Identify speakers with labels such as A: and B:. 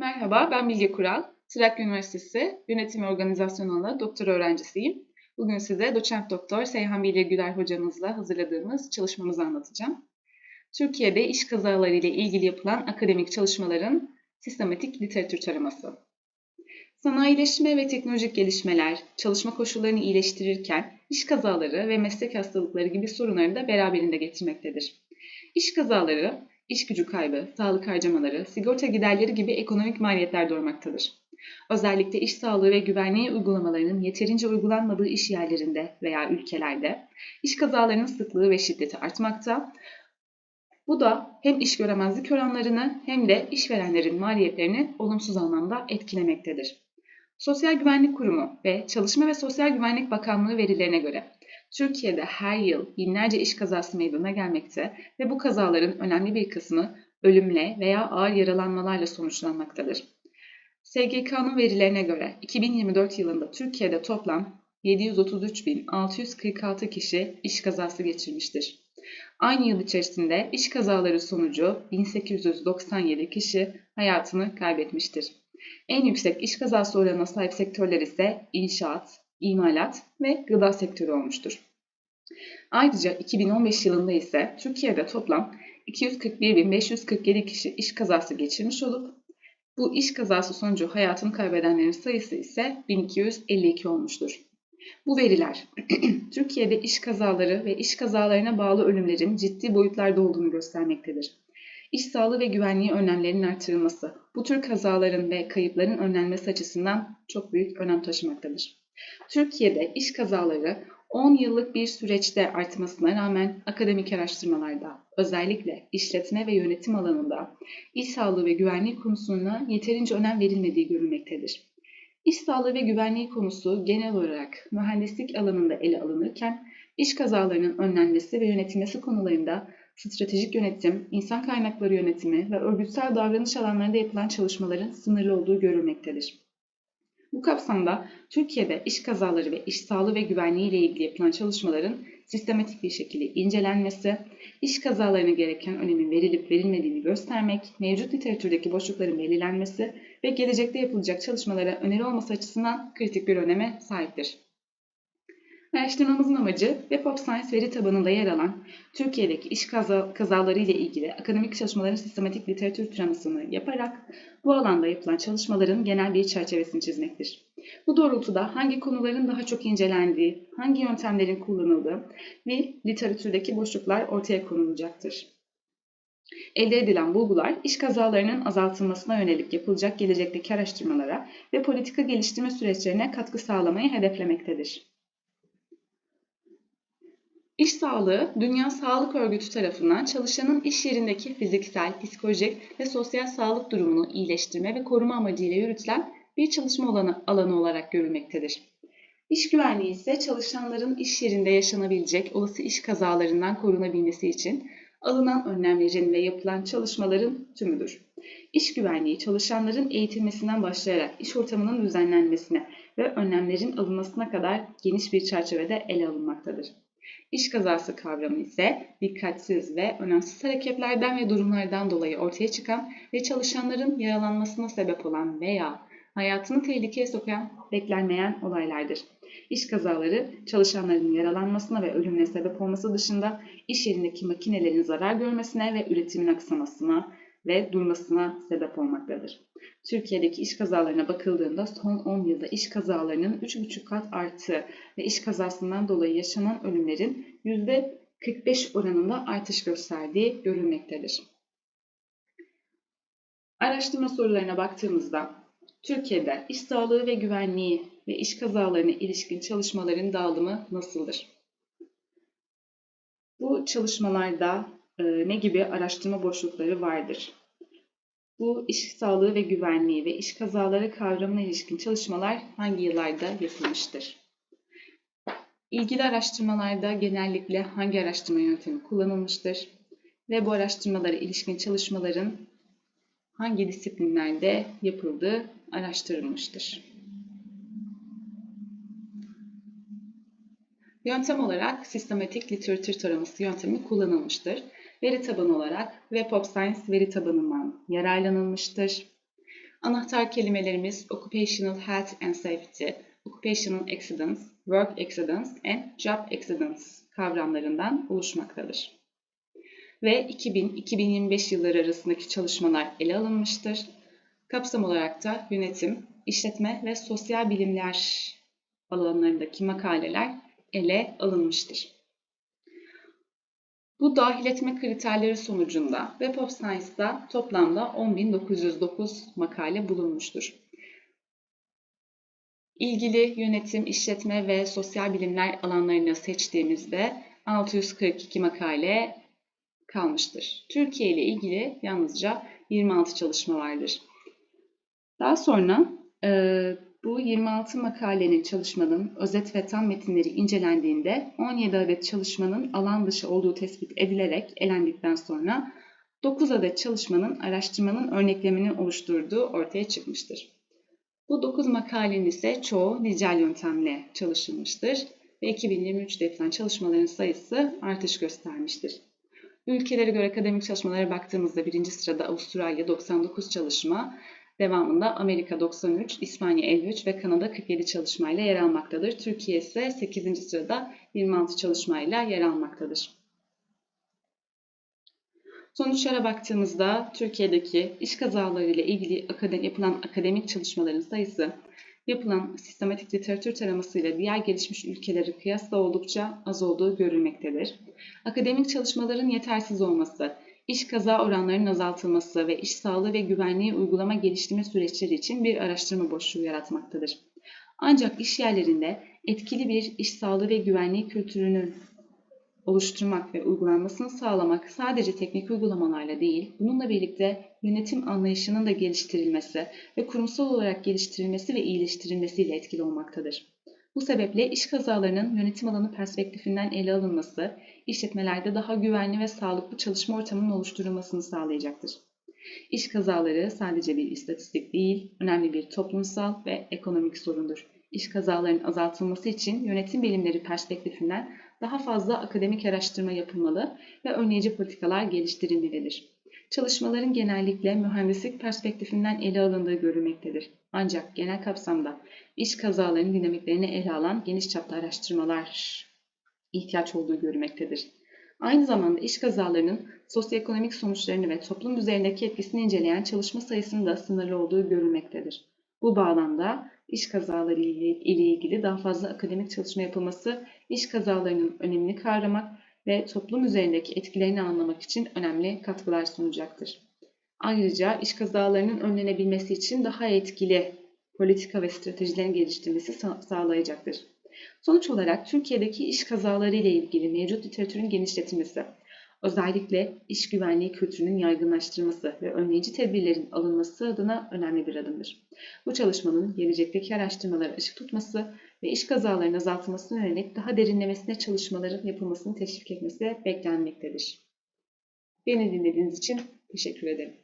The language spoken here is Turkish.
A: Merhaba, ben Bilge Kural. Trakya Üniversitesi Yönetim ve Organizasyon Alanı doktora öğrencisiyim. Bugün size doçent doktor Seyhan Bilge Güler hocamızla hazırladığımız çalışmamızı anlatacağım. Türkiye'de iş kazaları ile ilgili yapılan akademik çalışmaların sistematik literatür taraması. Sanayileşme ve teknolojik gelişmeler çalışma koşullarını iyileştirirken iş kazaları ve meslek hastalıkları gibi sorunları da beraberinde getirmektedir. İş kazaları iş gücü kaybı, sağlık harcamaları, sigorta giderleri gibi ekonomik maliyetler doğurmaktadır. Özellikle iş sağlığı ve güvenliği uygulamalarının yeterince uygulanmadığı iş yerlerinde veya ülkelerde iş kazalarının sıklığı ve şiddeti artmakta. Bu da hem iş göremezlik oranlarını hem de işverenlerin maliyetlerini olumsuz anlamda etkilemektedir. Sosyal Güvenlik Kurumu ve Çalışma ve Sosyal Güvenlik Bakanlığı verilerine göre Türkiye'de her yıl binlerce iş kazası meydana gelmekte ve bu kazaların önemli bir kısmı ölümle veya ağır yaralanmalarla sonuçlanmaktadır. SGK'nın verilerine göre 2024 yılında Türkiye'de toplam 733.646 kişi iş kazası geçirmiştir. Aynı yıl içerisinde iş kazaları sonucu 1897 kişi hayatını kaybetmiştir. En yüksek iş kazası oranına sahip sektörler ise inşaat, imalat ve gıda sektörü olmuştur. Ayrıca 2015 yılında ise Türkiye'de toplam 241.547 kişi iş kazası geçirmiş olup bu iş kazası sonucu hayatını kaybedenlerin sayısı ise 1252 olmuştur. Bu veriler Türkiye'de iş kazaları ve iş kazalarına bağlı ölümlerin ciddi boyutlarda olduğunu göstermektedir. İş sağlığı ve güvenliği önlemlerinin artırılması bu tür kazaların ve kayıpların önlenmesi açısından çok büyük önem taşımaktadır. Türkiye'de iş kazaları 10 yıllık bir süreçte artmasına rağmen akademik araştırmalarda özellikle işletme ve yönetim alanında iş sağlığı ve güvenliği konusuna yeterince önem verilmediği görülmektedir. İş sağlığı ve güvenliği konusu genel olarak mühendislik alanında ele alınırken iş kazalarının önlenmesi ve yönetilmesi konularında stratejik yönetim, insan kaynakları yönetimi ve örgütsel davranış alanlarında yapılan çalışmaların sınırlı olduğu görülmektedir. Bu kapsamda Türkiye'de iş kazaları ve iş sağlığı ve güvenliği ile ilgili yapılan çalışmaların sistematik bir şekilde incelenmesi, iş kazalarına gereken önemin verilip verilmediğini göstermek, mevcut literatürdeki boşlukların belirlenmesi ve gelecekte yapılacak çalışmalara öneri olması açısından kritik bir öneme sahiptir. Araştırmamızın amacı Web of Science veri tabanında yer alan Türkiye'deki iş kaza, kazaları ile ilgili akademik çalışmaların sistematik literatür taramasını yaparak bu alanda yapılan çalışmaların genel bir çerçevesini çizmektir. Bu doğrultuda hangi konuların daha çok incelendiği, hangi yöntemlerin kullanıldığı ve literatürdeki boşluklar ortaya konulacaktır. Elde edilen bulgular iş kazalarının azaltılmasına yönelik yapılacak gelecekteki araştırmalara ve politika geliştirme süreçlerine katkı sağlamayı hedeflemektedir. İş sağlığı, Dünya Sağlık Örgütü tarafından çalışanın iş yerindeki fiziksel, psikolojik ve sosyal sağlık durumunu iyileştirme ve koruma amacıyla yürütülen bir çalışma alanı, alanı olarak görülmektedir. İş güvenliği ise çalışanların iş yerinde yaşanabilecek olası iş kazalarından korunabilmesi için alınan önlemlerin ve yapılan çalışmaların tümüdür. İş güvenliği çalışanların eğitilmesinden başlayarak iş ortamının düzenlenmesine ve önlemlerin alınmasına kadar geniş bir çerçevede ele alınmaktadır. İş kazası kavramı ise dikkatsiz ve önemsiz hareketlerden ve durumlardan dolayı ortaya çıkan ve çalışanların yaralanmasına sebep olan veya hayatını tehlikeye sokan beklenmeyen olaylardır. İş kazaları çalışanların yaralanmasına ve ölümüne sebep olması dışında iş yerindeki makinelerin zarar görmesine ve üretimin aksamasına ve durmasına sebep olmaktadır. Türkiye'deki iş kazalarına bakıldığında son 10 yılda iş kazalarının 3,5 kat arttığı ve iş kazasından dolayı yaşanan ölümlerin %45 oranında artış gösterdiği görülmektedir. Araştırma sorularına baktığımızda Türkiye'de iş sağlığı ve güvenliği ve iş kazalarına ilişkin çalışmaların dağılımı nasıldır? Bu çalışmalarda ne gibi araştırma boşlukları vardır? Bu iş sağlığı ve güvenliği ve iş kazaları kavramına ilişkin çalışmalar hangi yıllarda yapılmıştır? İlgili araştırmalarda genellikle hangi araştırma yöntemi kullanılmıştır? Ve bu araştırmalara ilişkin çalışmaların hangi disiplinlerde yapıldığı araştırılmıştır. Yöntem olarak sistematik literatür taraması yöntemi kullanılmıştır. Veri tabanı olarak Web of Science veri tabanından yararlanılmıştır. Anahtar kelimelerimiz Occupational Health and Safety, Occupational Accidents, Work Accidents and Job Accidents kavramlarından oluşmaktadır. Ve 2000-2025 yılları arasındaki çalışmalar ele alınmıştır. Kapsam olarak da yönetim, işletme ve sosyal bilimler alanlarındaki makaleler ele alınmıştır. Bu dahil etme kriterleri sonucunda Web of Science'da toplamda 10.909 makale bulunmuştur. İlgili yönetim, işletme ve sosyal bilimler alanlarını seçtiğimizde 642 makale kalmıştır. Türkiye ile ilgili yalnızca 26 çalışma vardır. Daha sonra e, bu 26 makalenin çalışmanın özet ve tam metinleri incelendiğinde 17 adet çalışmanın alan dışı olduğu tespit edilerek elendikten sonra 9 adet çalışmanın araştırmanın örneklemini oluşturduğu ortaya çıkmıştır. Bu 9 makalenin ise çoğu nicel yöntemle çalışılmıştır ve 2023'te yapılan çalışmaların sayısı artış göstermiştir. Ülkelere göre akademik çalışmalara baktığımızda birinci sırada Avustralya 99 çalışma, devamında Amerika 93, İspanya 53 ve Kanada 47 çalışmayla yer almaktadır. Türkiye ise 8. sırada 26 çalışmayla yer almaktadır. Sonuçlara baktığımızda Türkiye'deki iş kazaları ile ilgili yapılan akademik çalışmaların sayısı yapılan sistematik literatür taramasıyla diğer gelişmiş ülkeleri kıyasla oldukça az olduğu görülmektedir. Akademik çalışmaların yetersiz olması, iş kaza oranlarının azaltılması ve iş sağlığı ve güvenliği uygulama geliştirme süreçleri için bir araştırma boşluğu yaratmaktadır. Ancak iş yerlerinde etkili bir iş sağlığı ve güvenliği kültürünün oluşturmak ve uygulanmasını sağlamak sadece teknik uygulamalarla değil, bununla birlikte yönetim anlayışının da geliştirilmesi ve kurumsal olarak geliştirilmesi ve iyileştirilmesiyle etkili olmaktadır. Bu sebeple iş kazalarının yönetim alanı perspektifinden ele alınması, işletmelerde daha güvenli ve sağlıklı çalışma ortamının oluşturulmasını sağlayacaktır. İş kazaları sadece bir istatistik değil, önemli bir toplumsal ve ekonomik sorundur. İş kazalarının azaltılması için yönetim bilimleri perspektifinden daha fazla akademik araştırma yapılmalı ve önleyici politikalar geliştirilmelidir. Çalışmaların genellikle mühendislik perspektifinden ele alındığı görülmektedir. Ancak genel kapsamda iş kazalarının dinamiklerini ele alan geniş çaplı araştırmalar ihtiyaç olduğu görülmektedir. Aynı zamanda iş kazalarının sosyoekonomik sonuçlarını ve toplum üzerindeki etkisini inceleyen çalışma sayısının da sınırlı olduğu görülmektedir. Bu bağlamda iş kazaları ile ilgili daha fazla akademik çalışma yapılması, iş kazalarının önemini kavramak ve toplum üzerindeki etkilerini anlamak için önemli katkılar sunacaktır. Ayrıca iş kazalarının önlenebilmesi için daha etkili politika ve stratejilerin geliştirmesi sağlayacaktır. Sonuç olarak Türkiye'deki iş kazaları ile ilgili mevcut literatürün genişletilmesi, özellikle iş güvenliği kültürünün yaygınlaştırılması ve önleyici tedbirlerin alınması adına önemli bir adımdır. Bu çalışmanın gelecekteki araştırmalara ışık tutması ve iş kazalarının azaltılmasına yönelik daha derinlemesine çalışmaların yapılmasını teşvik etmesi beklenmektedir. Beni dinlediğiniz için teşekkür ederim.